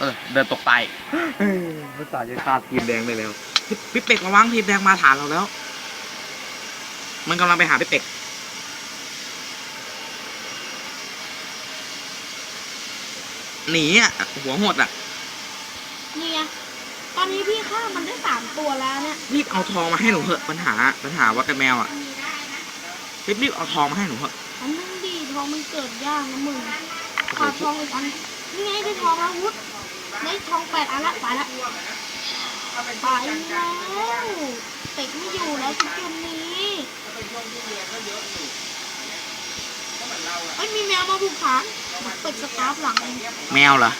เออ เดินตกตายภาษาจะฆ่าทีมแดงไปแล้ว พี่พี่เป็กระวังทีมแดงมาฐานเราแล้ว มันกำลังไปหาพี่เป็กหนีอะ หัวหดอะ นี่ไงตอนนี้พี่ฆ่ามันได้สามตัวแล้วเนี่ยรีบเอาทองมาให้หนูเถอะปัญหาปัญหาว่ากันแมวอะรีบรีบเอาทองมาให้หนูเถอะอันนึงดีทองมันเกิดยากนะมึงขาดทองอีกอันนี่ไงได้ทองแล้ววุฒ ได้ทองแปดอันละไปละไปแล้วเป็ดไม่อยู่แล้วทุกคนนี้เอ้ยมีแมวมาบุกฐานเป็ดสตาร์ฟหลังเองแมวเหรอ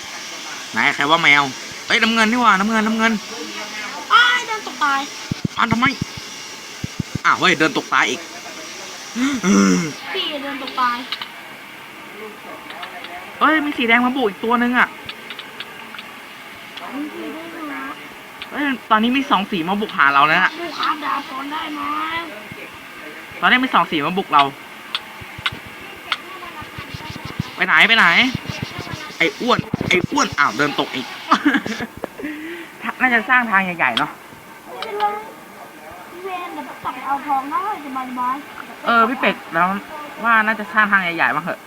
ไหนใครว่าแมวเอ้ยน้ำเงินนี่หว่าน้ำเงินน้ำเงินอ้ายเดินตกตายอ้าวทำไมอ้าวเฮ้ยเดินตกตายอีกพี่เดินตกตายเอ้ยมีสีแดงมาบุกอีกตัวนึงอะ นี่พี่ได้ไหมเอ้ยตอนนี้มีสองสีมาบุกหาเราแล้วนะดูข้ามดาบก่อนได้ไหมตอนนี้มีสองสีมาบุกเรา ไปไหนไปไหน ไอ้อ้วน ไอ้อ้วนอ้าวเดินตกอีก น่าจะสร้างทางใหญ่ๆเนาะ ไม่เป็นไรพี่เวนเดี๋ยวกลับไปเอาทองได้สบายสบายเออพี่เป็กแล้วว่าน่าจะสร้างทางใหญ่ๆมาเถอะ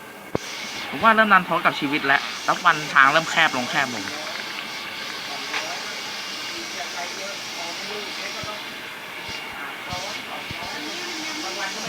ผมว่าเริ่มนันทดกับชีวิตแล้วแล้ววันทางเริ่มแคบลงแคบลง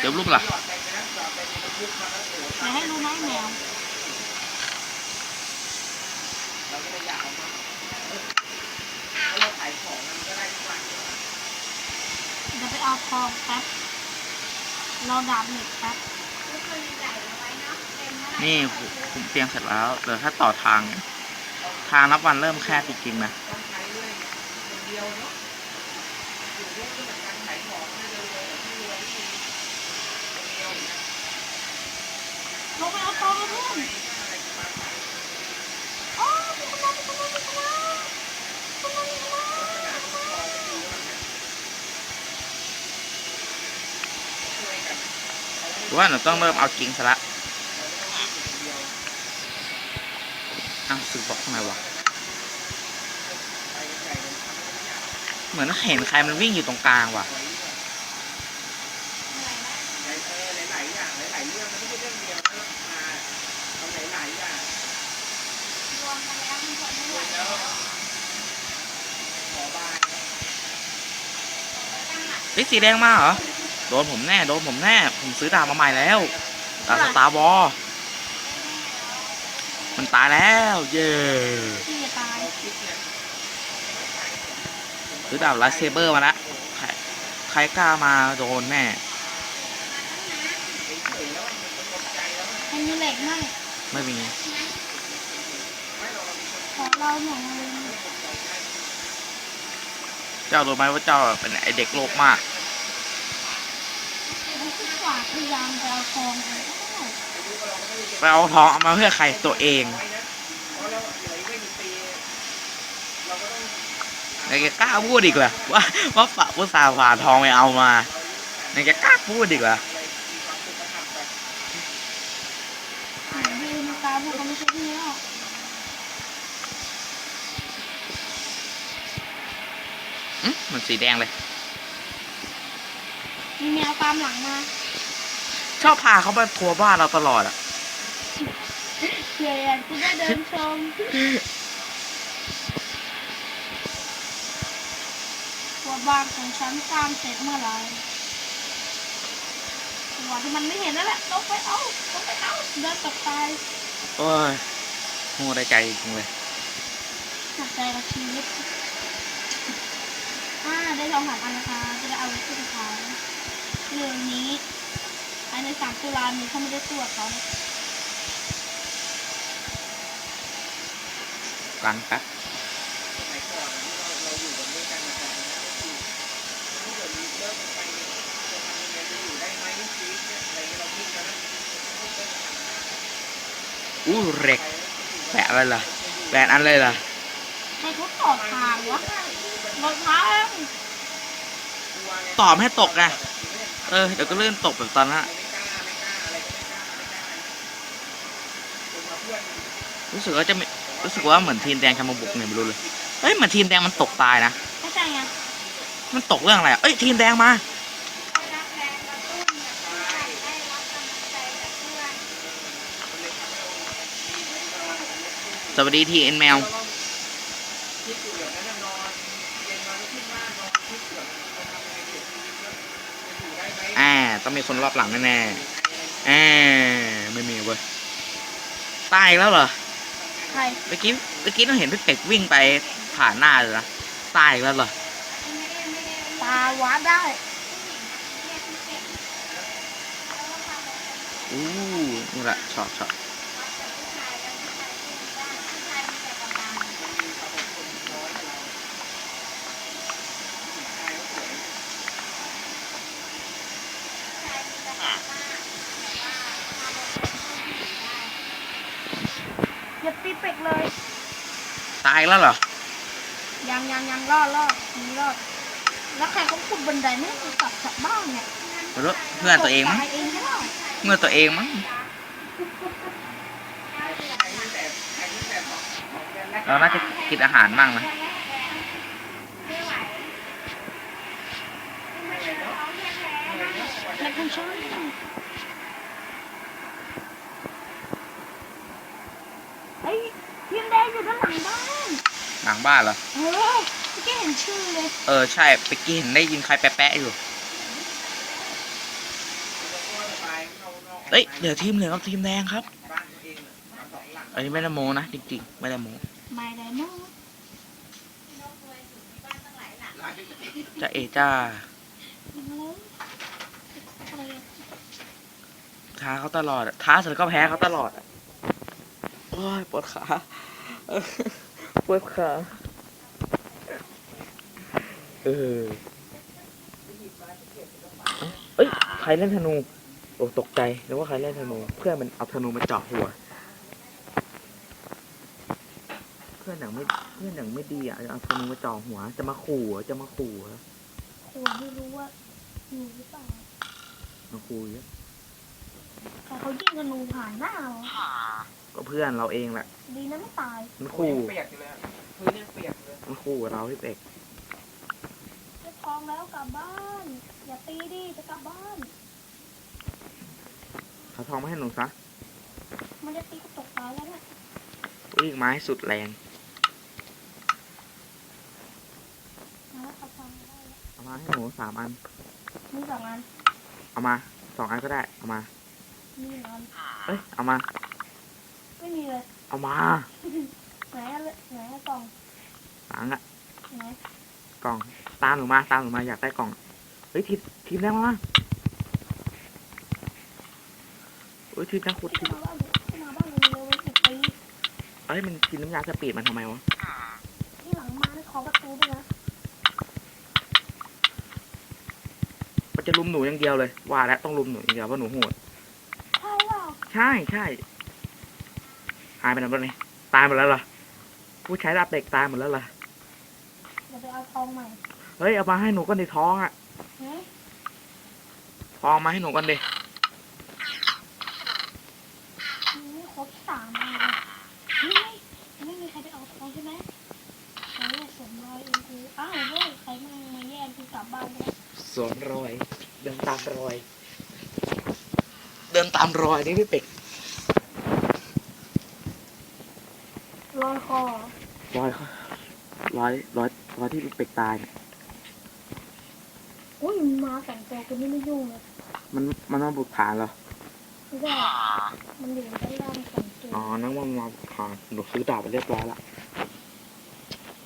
เดี๋ยวลูกล่ะไหนให้รู้ไหมแมวเดี๋ยวไปเอาทองแป๊บเราดาบเหล็กแป๊บนี่ผมเตรียมเสร็จแล้วเดี๋ยวถ้าต่อทาง ทางนับวันเริ่มแคบจริงๆนะ ลงไปเอาทองมาเพื่อนโอ๋อมีคนมามีคนมามีคนมามีคนมามีคนมาว่าหนูต้องเริ่มเอาจริงซะละอ้าวสึกบอกทำไมวะ เหมือนเห็นใครมันวิ่งอยู่ตรงกลางว่ะายเรื่องมันไม่ใช่เรื่องเดียวมันมาเอาหลายๆอย่างรวมกันแล้วมันทนไม่ไหวแล้วขอบายไอ้สีแดงมาเหรอ โดนผมแน่ โดนผมแน่ ผมซื้อดาบมาใหม่แล้วดาบสตาร์วอลมันตายแล้ว เย้ซื้อดาบไลท์เซเบอร์มาละใครใครกล้ามาโดนแน่ ให้มีเหล็กมั่งไม่มี ขอเราหน่อยนึงเจ้ารู้ไหมว่าเจ้าเป็นไอเด็กโลกมาก มันคือฝากพยายามไปเอาทองเอาได้ไปเอาทองเอามาเพื่อใครตัวเองนายแกกล้าพูดอีกเหรอว่าว่าฝากผู้สาวฝาทองไปเอามานายแกกล้าพูดอีกเหรอ ไหนดูมาตาบุกเขาไม่ใช่ที่นี่หรอก อื มมันสีแดงเลย มีแมวตามหลังมาชอบพาเขาไปทัวร์บ้านเราตลอดอะ เผื่ออยากจะได้เดินชมตัวบ้านของฉันสร้างเสร็จเมื่อไหร่จังหวะที่มันไม่เห็นนั่นแหละลงไปเอาลงไปเอาเดินตกตายโอ้ยโง่ได้ใจจริงเลยหนักใจกับชีวิต อ่าได้ลองหาอันนะคะ จะได้เอาไว้ที่ขายเรื่องนี้ภายในสามตุลานี้เขาไม่ได้ตรวจเขานะกันแป๊บอู้เหล็กแปะอะไรล่ะแปะอันเลยล่ะให้เขาต่อทางวะ รองเท้าเองตอบให้ตกไงเออเดี๋ยวก็เลื่อนตกแบบตอนนั้นอะรู้สึกว่าจะไม่รู้สึกว่าเหมือนทีมแดงจะมาบุกเนี่ยไม่รู้เลยเฮ้ยเหมือนทีมแดงมันตกตายนะเข้าใจไงมันตกเรื่องอะไรอะเอ้ยทีมแดงมาสวัสดีทีเอ็นแมว อ่า ต้องมีคนรอบหลังแน่ๆอ่าไม่มีเว้ยตายอีกแล้วเหรอใครเมื่อกี้เมื่อกี้ต้องเห็นพี่เป็กวิ่งไปผ่านหน้าเลยนะตายอีกแล้วเหรอตาวัดได้อู้นี่แหละช็อตช็อต เป็กเลย ตายอีกแล้วเหรอ ยังยังยังรอดรอดมีรอด แล้วใครเขาขุดบันไดไม่ให้กูกลับจากบ้านเนี่ยไม่รู้เพื่อนตัวเองมั้ง ตายเองใช่ไหมเมื่อตัวเองมั้ง เราน่าจะกินอาหารบ้างนะแล้วคุณช่วยไอ้ยทีมแดงอยู่ด้านหลังบ้าน หลังบ้านเหรอ เออเมื่อกี้เห็นชื่อเลย เออใช่ไปกินได้ยินใครแปะๆอยู่เอ้ยเดี๋ยวทีมเหลืองกับทีมแดงครับ อันนี้ไม่ได้โมนะจริงๆไม่ได้โมไม่ได้มั้งจะเอจ้าอะไรอะท้าเขาตลอดอะท้าเสร็จก็แพ้เขาตลอดอะโอ้ยปวดขาเออ ปวดขาเออเอ้ยใครเล่นธนูโอ้ตกใจนึกว่าใครเล่นธนูเพื่อนมันเอาธนูมาเจาะหัว เพื่อนอย่างไม่เพื่อนอย่างไม่ดีอะเอาธนูมาเจาะหัว จะมาขู่เหรอจะมาขู่เหรอหัวไม่รู้ว่าอยู่หรือเปล่ามาขู่เยอะแต่เขายิงธนูผ่านหน้าเรา ก็เพื่อนเราเองแหละดีนะไม่ตายมันขู่เปียกอยู่เลยอะพื้นยังเปียกเลยมันขู่เราพี่เป็กจะทองแล้วกลับบ้าน อย่าตีดิจะกลับบ้าน เขาทองมาให้หนูซะมันจะตีกระตกตายแล้วเนี่ยวิ่งไม้สุดแรงมาแล้วเขาทองได้แล้วเอามาให้หนูสามอัน มีสองอันเอามาสองอันก็ได้เอามา มีหนึ่งอันเอ้ยเอามา ไม่มีเลย เอามาไหนอะเลยไหนอะกล่องหลังอะไหนกล่อง ตามหนูมา ตามหนูมา อยากได้กล่อง เฮ้ยทีมทีมแรกมาเฮ้ยทีมแรกขุดทีขึ้นมมาบ้านเลยขึ้นมาบ้านเลยเร็วๆสิตีเอ้ยมันกินน้ำยาสปีดมันทำไมวะ ที่หลังมาให้ขอประตูด้วยนะมันจะลุมหนูอย่างเดียวเลย ว่าแล้วต้องลุมหนูอย่างเดียวเพราะหนูโหดใช่เปล่าใช่ใช่ หายไปไหนบ้างนี่ตายหมดแล้วเหรอผู้ใช้ดาบเด็กตายหมดแล้วเหรอเดี๋ยวไปเอาทองใหม่เฮ้ยเอามาให้หนูก่อนดิท้องอะเฮ้ยทองมาให้หนูก่อนดินี่ครบสามอันเลยนี่ไม่มีใครไปเอาทองใช่ไหมเฮ้ยสมรอยเองกูอ้าวเว้ยใครมามาแย่งกูกลับบ้านไปแล้วสวมรอย เดินตามรอย เดินตามรอยนี่พี่เป็ก อยคอรอยเขารอยรอยรอยที่พี่เป็กตายเนี่ยอุ้ยมาสองตัวกูนี่ไม่ยุ่งเลยมันมันมาบุกฐานเหรอไม่ได้มันอยู่ด้านล่างสองตัวอ๋อนั่งว่ามันมาบุกฐานหนูซื้อดาบไปเรียบร้อยละ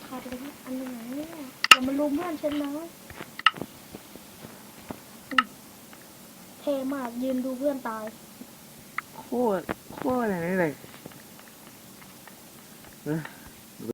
ขาดไปอันหนึ่งเนี่ยอย่ามาลุมเพื่อนฉันนะอืมเท่มากยืนดูเพื่อนตายโคตรโคตรอะไรนี่เลย Yeah.